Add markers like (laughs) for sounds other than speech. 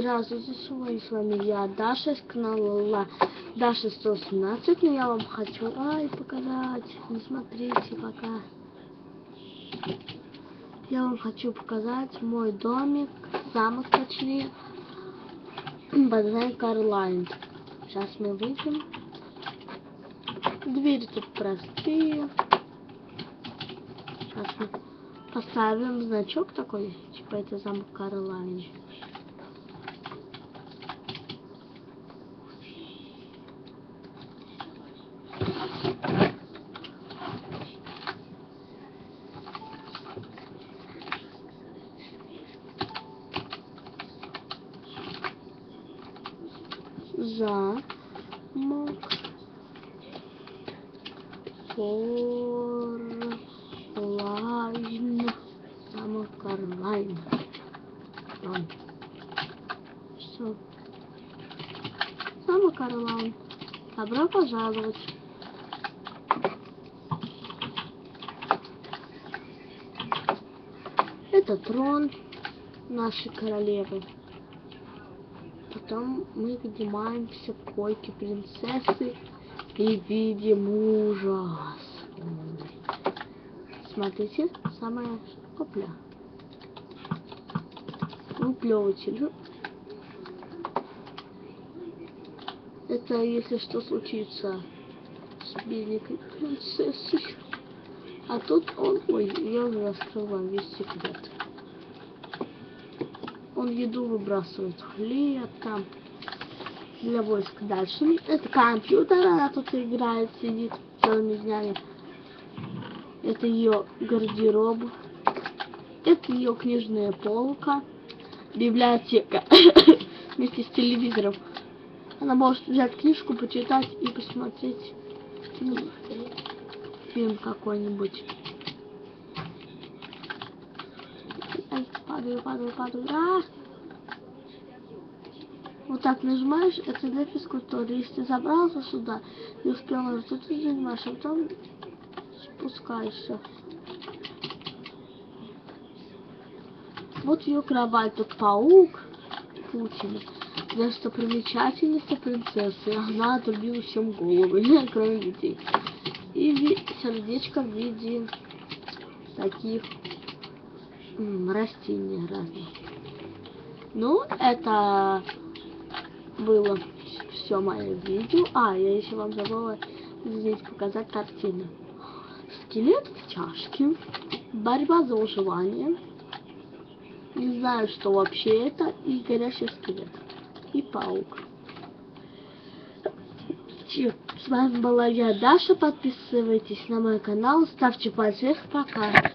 Здравствуйте, сегодня с вами я, Даша, с канала Даша 117, но я вам хочу ай, показать, не смотрите пока. Я вам хочу показать мой домик, замок точнее, (clears throat) названием Карлайн. Сейчас мы выйдем. Двери тут простые. Сейчас мы поставим значок такой, типа это замок Карлайн. Замок Орлайн. Замок Орлайн. Все. Замок Орлайн. Добро пожаловать. Это трон нашей королевы. Потом мы поднимаемся к койке принцессы и видим ужас. Смотрите, самая опля. Выплевыватель. Это если что случится с бедненькой принцессой. А тут он... Ой, я уже раскрыл вам весь секрет. Он еду выбрасывает, хлеб там для войск. Дальше это компьютер, она тут играет, сидит целыми днями. Это ее гардероб. Это ее книжная полка. Библиотека. (coughs) Вместе с телевизором. Она может взять книжку, почитать и посмотреть ну, фильм какой-нибудь. Падаю, падаю, падаю. А! Вот так нажимаешь, это для физкультуры. Если ты забрался сюда и успел, то ты занимаешь, а потом спускаешься. Вот ее кровать, тут паук Путин. Достопримечательности принцессы. Она отрубила всем головы, (laughs) кроме детей. И сердечко в виде таких растения разные. Ну, это было все мое видео. А, я еще вам забыла здесь показать картину. Скелет в чашке. Борьба за выживание. Не знаю, что вообще это. И горящий скелет. И паук. С вами была я, Даша. Подписывайтесь на мой канал. Ставьте пальцы вверх. Пока.